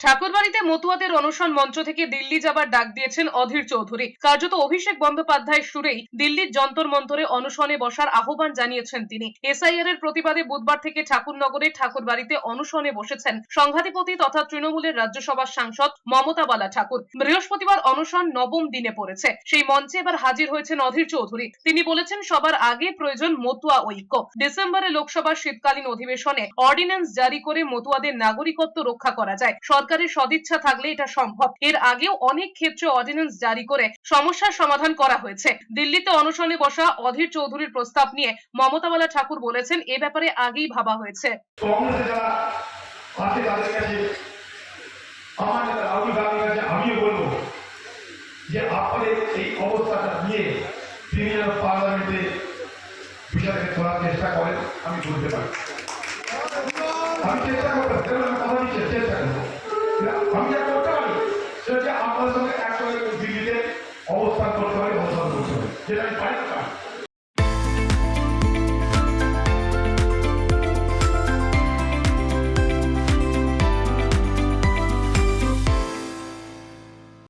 ঠাকুরবাড়িতে মতুয়াদের অনশন মঞ্চ থেকে দিল্লি যাবার ডাক দিয়েছেন অধীর চৌধুরী। কার্যত অভিষেক বন্দ্যোপাধ্যায় সুরেই দিল্লির যন্তর মন্তরে অনশনে বসার আহ্বান জানিয়েছেন তিনি। এসআইআর এর প্রতিবাদে বুধবার থেকে ঠাকুরনগরে ঠাকুরবাড়িতে অনশনে বসেছেন সংঘাধিপতি তথা তৃণমূলের রাজ্যসভার সাংসদ মমতা বালা ঠাকুর। বৃহস্পতিবার অনশন নবম দিনে পড়েছে। সেই মঞ্চে এবার হাজির হয়েছেন অধীর চৌধুরী। তিনি বলেছেন, সবার আগে প্রয়োজন মতুয়া ঐক্য। ডিসেম্বরে লোকসভার শীতকালীন অধিবেশনে অর্ডিন্যান্স জারি করে মতুয়াদের নাগরিকত্ব রক্ষা করা যায়। সরকারের সদিচ্ছা থাকলে এটা সম্ভব। এর আগেও অনেক ক্ষেত্রে অর্ডিন্যান্স জারি করে সমস্যার সমাধান করা হয়েছে। দিল্লিতে অনশনে বসা অধীর চৌধুরীর প্রস্তাব নিয়ে মমতাবালা ঠাকুর বলেছেন, এ ব্যাপারে আগেই ভাবা হয়েছে। যে এই অবস্থাটা নিয়ে তিনি যেন পার্লামেন্টে চেষ্টা করেন, আমি বলতে পারি। আমি চেষ্টা করব চেষ্টা করব। আমি যা করতে পারি সেটা হচ্ছে আপনার সঙ্গে একসঙ্গে দিল্লিতে অবস্থান করতে পারি অবস্থান করতে পারি যেটা আমি